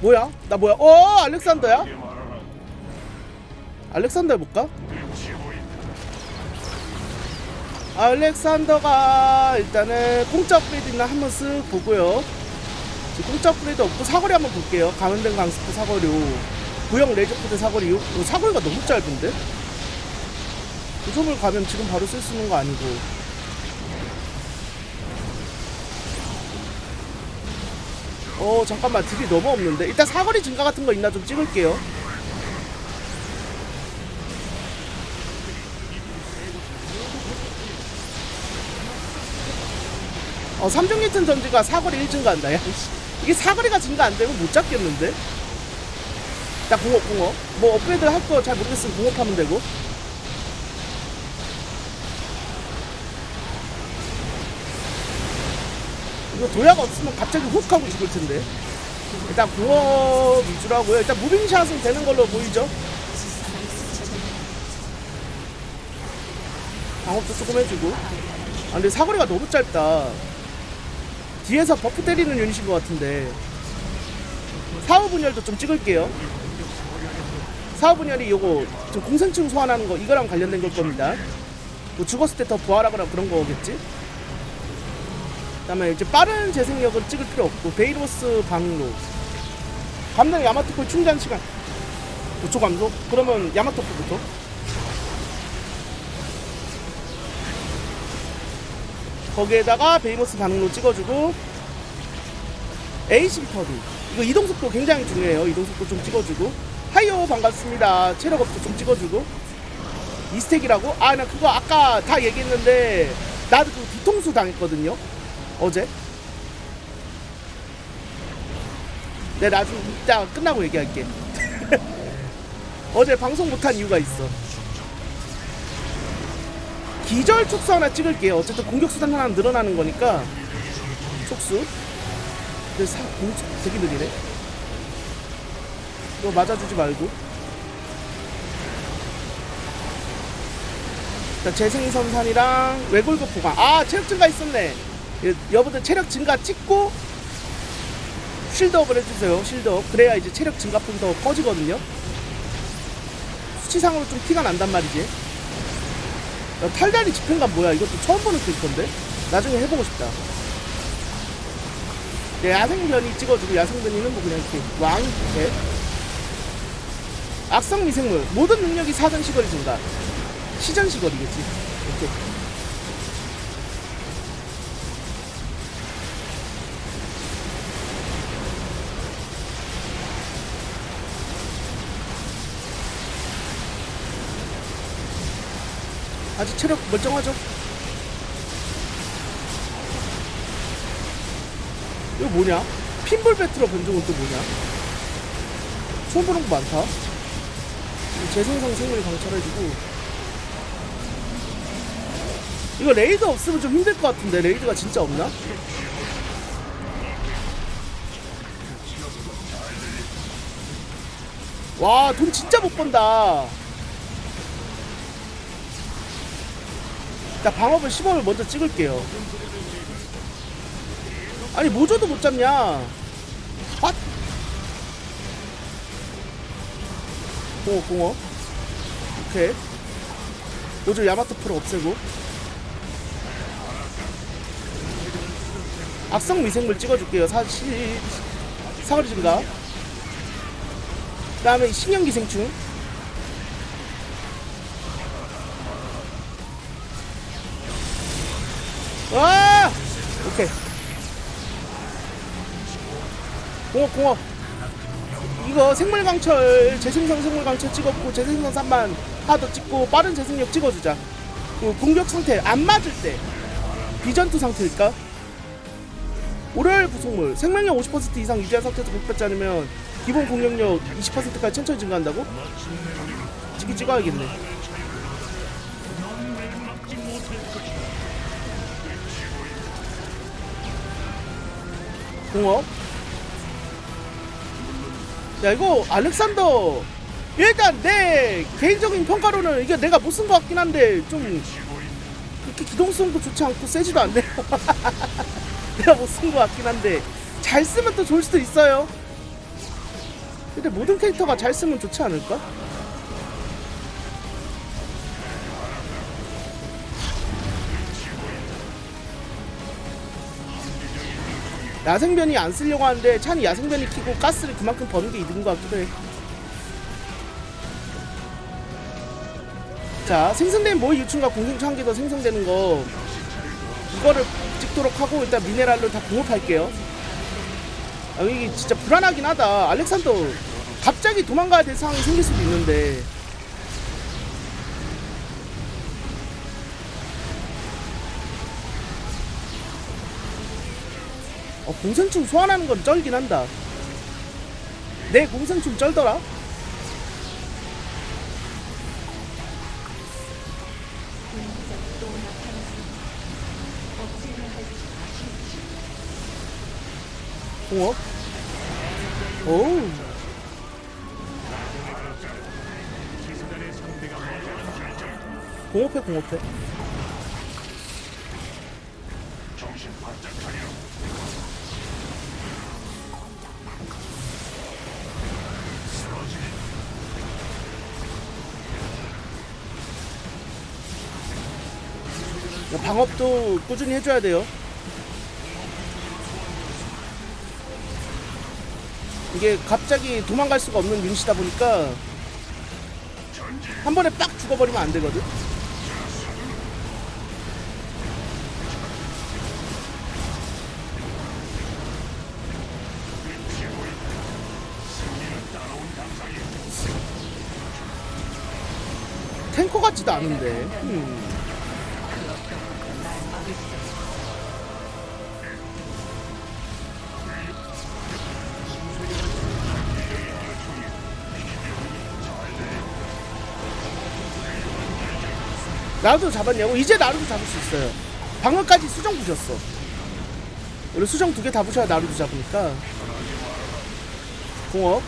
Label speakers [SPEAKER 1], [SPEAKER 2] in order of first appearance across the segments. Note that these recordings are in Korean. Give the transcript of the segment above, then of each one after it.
[SPEAKER 1] 뭐야? 나 뭐야? 어 알렉산더야? 알렉산더 해볼까? 알렉산더가 일단은 공짜 업그레이드 있나 한번 쓱 보고요 지금 공짜 업그레이드 없고 사거리 한번 볼게요 가면된 강스프 사거리 구형 레이저코드 사거리 요 사거리가 너무 짧은데? 구조물 가면 지금 바로 쓸 수 있는 거 아니고 어 잠깐만. 딜이 너무 없는데. 일단 사거리 증가 같은 거 있나 좀 찍을게요. 어 삼중 리튼 전지가 사거리 1 증가한다. 야 씨. 이게 사거리가 증가 안 되면 못 잡겠는데? 나 공업 공업. 뭐 업그레이드 할 거 잘 모르겠으면 공업하면 되고 이거 도약 없으면 갑자기 훅 하고 죽을 텐데. 일단 공업 위주로 하고요. 일단 무빙샷은 되는 걸로 보이죠? 방업도 조금 해주고. 아 근데 사거리가 너무 짧다. 뒤에서 버프 때리는 유닛인 것 같은데. 사후 분열도 좀 찍을게요. 사후 분열이 요거 저 공생층 소환하는 거 이거랑 관련된 걸 겁니다. 뭐 죽었을 때 더 부활하거나 그런 거겠지 그다음에 이제 빠른 재생력은 찍을 필요 없고 베이로스 방로. 감당 야마토코 충전 시간. 5초 감소? 그러면 야마토코부터? 거기에다가 베이모스 반응로 찍어주고 AC 터비 이거 이동 속도 굉장히 중요해요. 이동 속도 좀 찍어주고. 하이오 반갑습니다. 체력 업도 좀 찍어주고. 이스택이라고? 아 나 그거 아까 다 얘기했는데 나도 그 뒤통수 당했거든요 어제? 내 나중에 이따 끝나고 얘기할게. 어제 방송 못한 이유가 있어. 기절 촉수 하나 찍을게요. 어쨌든 공격 수단 하나 늘어나는 거니까. 촉수. 근데 사, 공, 되게 느리네. 이거 맞아주지 말고. 자, 재생선산이랑 외골급 보강 아 체력 증가 있었네. 예, 여러분들 체력 증가 찍고 쉴드업을 해주세요. 쉴드업. 그래야 이제 체력 증가폭이 더 커지거든요. 수치상으로 좀 티가 난단 말이지. 야, 탈다리 집행관 뭐야? 이것도 처음 보는 캐릭터인데? 나중에 해보고 싶다. 네, 야생변이 찍어주고 야생변이는 뭐 그냥 이렇게 왕 이렇게 악성 미생물. 모든 능력이 사전 시거리 증가. 시전 시거리겠지. 이렇게 아직 체력 멀쩡하죠? 이거 뭐냐? 핀볼 배트로 변종은 또 뭐냐? 처음 보는 거 많다. 재생성 생물 강철해주고. 이거 레이드 없으면 좀 힘들 것 같은데 레이드가 진짜 없나? 와 돈 진짜 못 번다. 자 방업을 10원을 먼저 찍을게요. 아니 모조도 못 잡냐? 핫! 공어 공어 오케이 모조 야마토 프로 없애고 악성 미생물 찍어줄게요 사실 사거리 증가 그 다음에 신형기생충 와! 오케이. 공업 공업. 이거 생물강철 재생성 생물강철 찍었고 재생성 3만 하도 찍고 빠른 재생력 찍어주자. 그 공격 상태 안 맞을 때 비전투 상태일까? 오랄 부속물 생명력 50% 이상 유지한 상태에서 공격받지 않으면 기본 공격력 20%까지 천천히 증가한다고? 찍기 찍어야겠네 공업. 야 이거 알렉산더. 일단 내 개인적인 평가로는 이게 내가 못 쓴 것 같긴 한데 좀 그렇게 기동성도 좋지 않고 세지도 않네요. 내가 못 쓴 것 같긴 한데 잘 쓰면 또 좋을 수도 있어요. 근데 모든 캐릭터가 잘 쓰면 좋지 않을까? 야생변이 안 쓰려고 하는데 찬이 야생변이 키고 가스를 그만큼 버는 게 이득인 것 같기도 해. 자, 생성된 모의 유충과 공생충 한개 더 생성되는 거 이거를 찍도록 하고 일단 미네랄로 다 공업할게요. 아, 이게 진짜 불안하긴 하다. 알렉산더 갑자기 도망가야 될 상황이 생길 수도 있는데. 어, 공생충 소환하는 건 쩔긴 한다. 내 공생충 쩔더라? 공업? 오우. 공업해, 공업해. 방업도 꾸준히 해줘야 돼요. 이게 갑자기 도망갈 수가 없는 유닛이다 보니까 한 번에 빡 죽어버리면 안 되거든. 탱커 같지도 않은데. 음. 나루도 잡았냐고? 이제 나루도 잡을 수 있어요. 방금까지 수정 부셨어. 원래 수정 두 개 다 부셔야 나루도 잡으니까. 공업.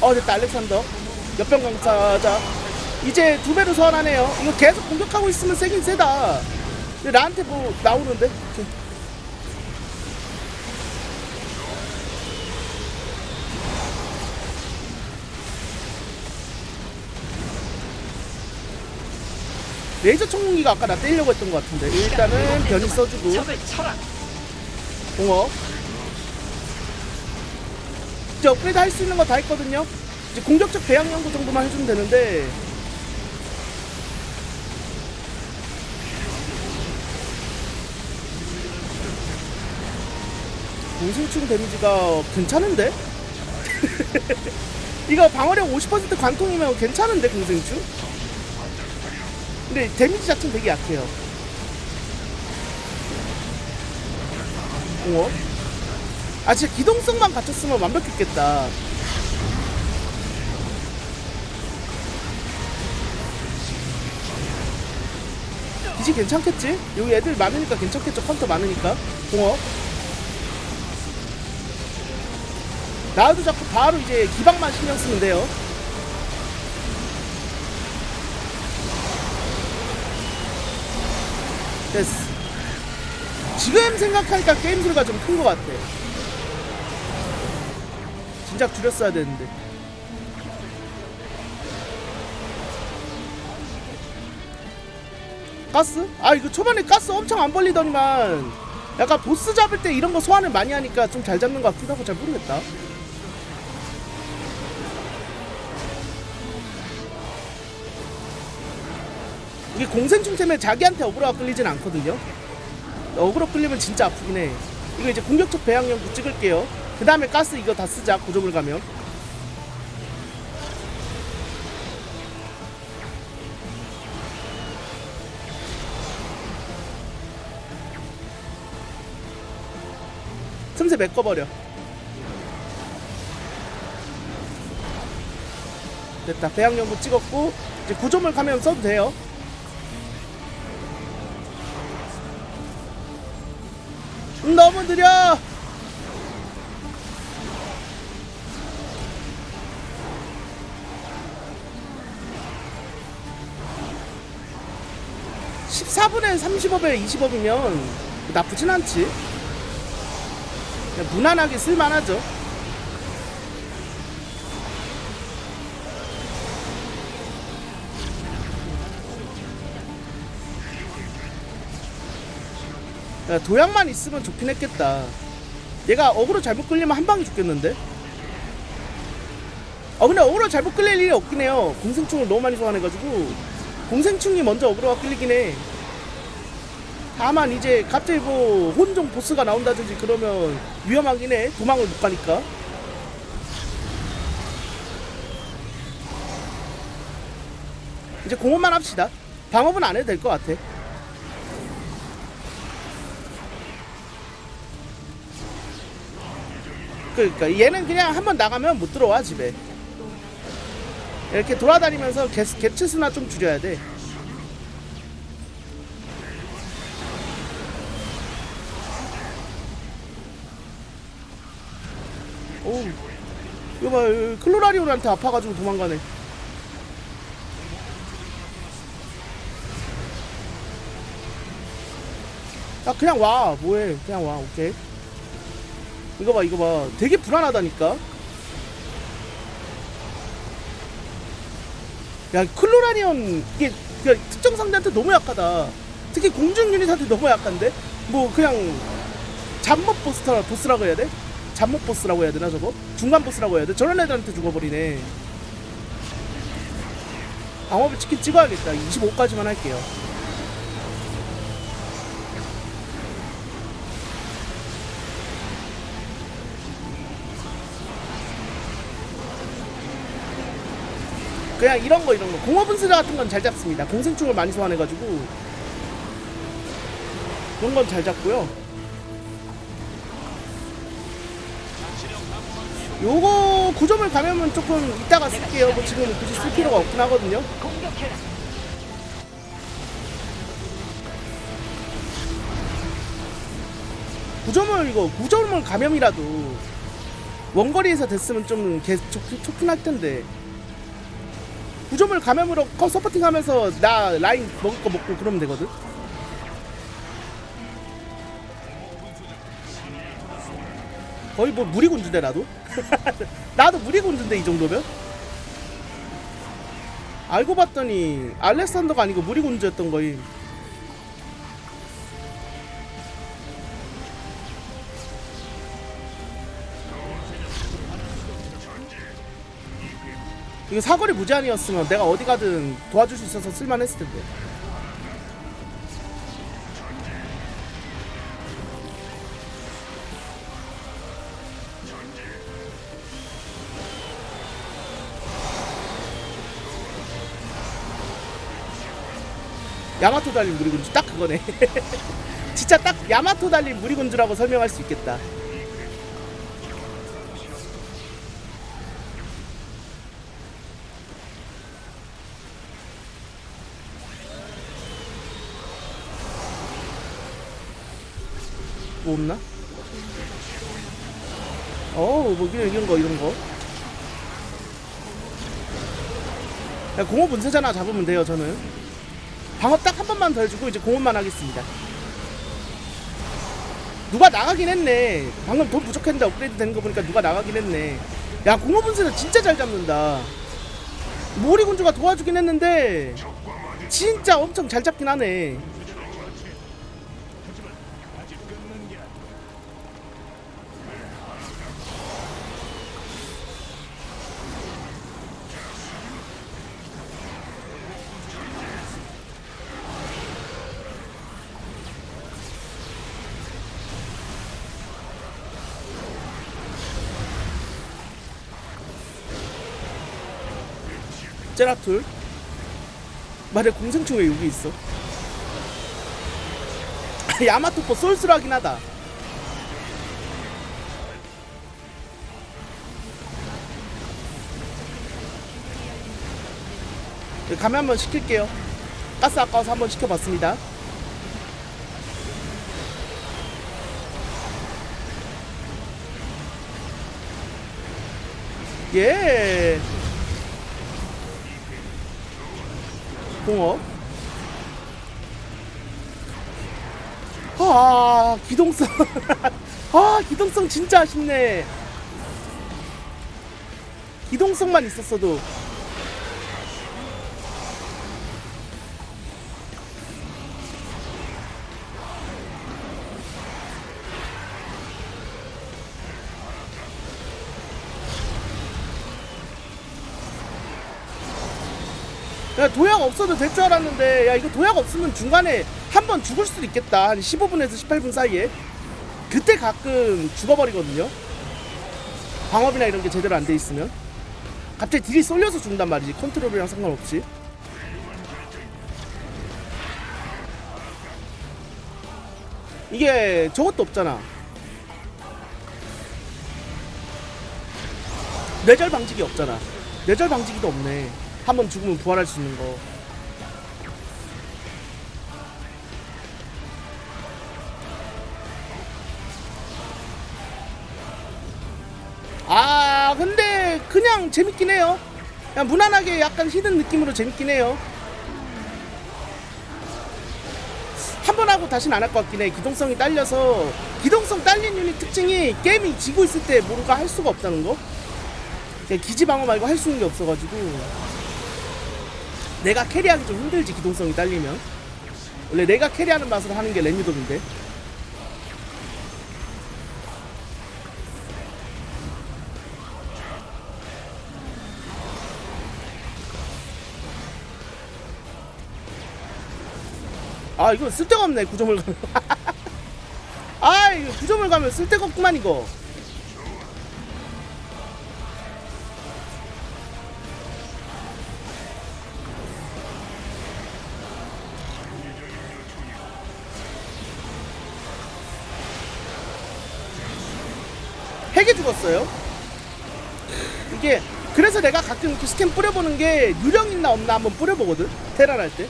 [SPEAKER 1] 어 됐다 알렉산더. 옆병 강사자. 이제 두 배로 소환하네요. 이거 계속 공격하고 있으면 세긴 세다. 근데 나한테 뭐 나오는데? 오케이. 레이저 청공기가 아까 나 때리려고 했던 것 같은데. 일단은 변이 써주고. 공업. 이제 업그레이드 할 수 있는 거 다 했거든요. 이제 공격적 배양 연구 정도만 해주면 되는데. 공승충 데미지가 괜찮은데? 이거 방어력 50% 관통이면 괜찮은데 공승충? 근데 데미지 자체는 되게 약해요. 어? 아 진짜 기동성만 갖췄으면 완벽했겠다. 기지 괜찮겠지? 여기 애들 많으니까 괜찮겠죠? 컴퓨터 많으니까. 공업. 나도 자꾸 바로 이제 기방만 신경 쓰면 돼요. 됐어. 지금 생각하니까 게임 소리가 좀 큰 것 같아. 진작 줄였어야 되는데. 가스? 아 이거 초반에 가스 엄청 안 벌리더니만 약간 보스 잡을 때 이런 거 소환을 많이 하니까 좀 잘 잡는 것 같기도 하고 잘 모르겠다. 이게 공생충 때문에 자기한테 어그로가 끌리진 않거든요. 어그로 끌리면 진짜 아프긴 해. 이거 이제 공격적 배양 연구 찍을게요. 그 다음에 가스 이거 다 쓰자 고점을 가면. 틈새 메꿔버려. 됐다. 배양 연구 찍었고 이제 구점을 가면 써도 돼요. 너무 느려. 14분에 30업에 20업이면 나쁘진 않지. 무난하게 쓸만하죠. 도약만 있으면 좋긴 했겠다. 얘가 어그로 잘못 끌리면 한 방에 죽겠는데? 어 근데 어그로 잘못 끌릴 일이 없긴 해요. 공생충을 너무 많이 소환해가지고 공생충이 먼저 어그로가 끌리긴 해. 다만 이제 갑자기 뭐 혼종 보스가 나온다든지 그러면 위험하긴 해. 도망을 못 가니까. 이제 공업만 합시다. 방업은 안 해도 될 것 같아. 그러니까 얘는 그냥 한번 나가면 못 들어와 집에. 이렇게 돌아다니면서 개, 개체수나 좀 줄여야 돼. 오, 이거 봐, 클로라리온한테 아파가지고 도망가네. 야, 그냥 와, 뭐해? 그냥 와, 오케이. 이거 봐, 이거 봐, 되게 불안하다니까. 야, 클로라리온 이게 그냥 특정 상대한테 너무 약하다. 특히 공중 유닛한테 너무 약한데? 뭐 그냥 잡목 보스터 보스라고 해야 돼? 잡목 보스라고 해야 되나 저거? 중간 보스라고 해야 돼? 저런 애들한테 죽어버리네. 방어를 치킨 찍어야겠다. 25까지만 할게요. 그냥 이런 거 이런 거 공업분수자 같은 건 잘 잡습니다. 공생충을 많이 소환해가지고 그런 건 잘 잡고요. 요거 9점을 가면은 조금 이따가 쓸게요. 뭐 지금 굳이 쓸 필요가 없긴 하거든요. 구점을 이거 9점을 감염이라도 원거리에서 됐으면 좀 개, 좋긴, 좋긴 할 텐데 9점을 감염으로 컷 서포팅 하면서 나 라인 먹을 거 먹고 그러면 되거든. 거의 뭐 무리군주대 나도. 나도 무리군주인데 이 정도면. 알고 봤더니 알렉산더가 아니고 무리군주였던 거임. 이거 사거리 무제한이었으면 내가 어디 가든 도와줄 수 있어서 쓸만했을 텐데. 야마토 달린 무리군주 딱 그거네. 진짜 딱 야마토 달린 무리군주라고 설명할 수 있겠다. 뭐 없나? 어, 뭐 이런, 이런 거 이런 거. 야, 공업 분쇄자나 잡으면 돼요, 저는. 방업 딱 한 번만 더 해주고 이제 공업만 하겠습니다. 누가 나가긴 했네. 방금 돈 부족했는데 업그레이드 되는 거 보니까 누가 나가긴 했네. 야, 공업 분쇄자 진짜 잘 잡는다. 모리군주가 도와주긴 했는데 진짜 엄청 잘 잡긴 하네. 제라툴? 말해 공생충 왜 여기 있어? 야마토포 쏠쏠하긴 하다. 가면 한번 시킬게요. 가스 아까워서 한번 시켜봤습니다. 예 공업. 아 기동성. 아 기동성 진짜 아쉽네. 기동성만 있었어도. 야 도약 없어도 될 줄 알았는데 야 이거 도약 없으면 중간에 한 번 죽을 수도 있겠다. 한 15분에서 18분 사이에. 그때 가끔 죽어버리거든요. 방업이나 이런 게 제대로 안 돼 있으면. 갑자기 딜이 쏠려서 죽는단 말이지. 컨트롤이랑 상관없이. 이게 저것도 없잖아. 뇌절 방지기 없잖아. 뇌절 방지기도 없네 한 번 죽으면 부활할 수 있는 거. 아 근데 그냥 재밌긴 해요. 그냥 무난하게 약간 히든 느낌으로 재밌긴 해요. 한 번 하고 다시는 안 할 것 같긴 해. 기동성이 딸려서. 기동성 딸린 유닛 특징이 게임이 지고 있을 때 뭔가 할 수가 없다는 거? 기지 방어 말고 할 수 있는 게 없어가지고 내가 캐리하기 좀 힘들지 기동성이 딸리면. 원래 내가 캐리하는 맛으로 하는 게 랜유돔인데. 아 이거 쓸데가 없네 9점을 가면. 아 이거 9점을 가면 쓸데가 없구만 이거 죽었어요. 이게 그래서 내가 가끔 이렇게 스캔 뿌려보는 게 유령 있나 없나 한번 뿌려보거든 테란 할 때.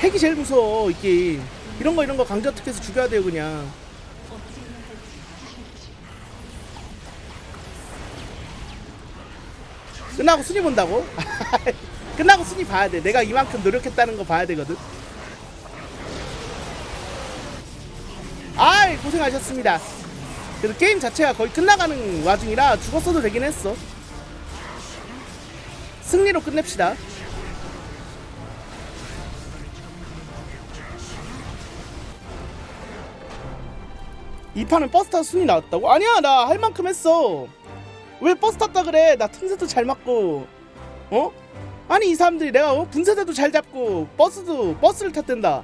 [SPEAKER 1] 핵이 제일 무서워 이 게임 이런 거 이런 거 강제 어떻게해서 죽여야 돼요 그냥. 끝나고 순위 본다고? 끝나고 순위 봐야 돼. 내가 이만큼 노력했다는 거 봐야 되거든. 아이 고생하셨습니다 그래도 게임 자체가 거의 끝나가는 와중이라 죽었어도 되긴 했어 승리로 끝냅시다 이 판은 버스 타서 순위 나왔다고? 아니야 나 할 만큼 했어 왜 버스 탔다 그래 나 틈새도 잘 맞고 어? 아니 이 사람들이 내가 어? 분쇄대도 잘 잡고 버스도 버스를 탔댄다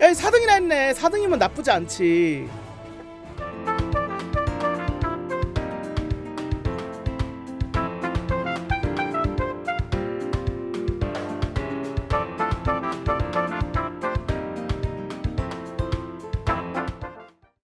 [SPEAKER 1] 야 4등이나 했네. 4등이면 나쁘지 않지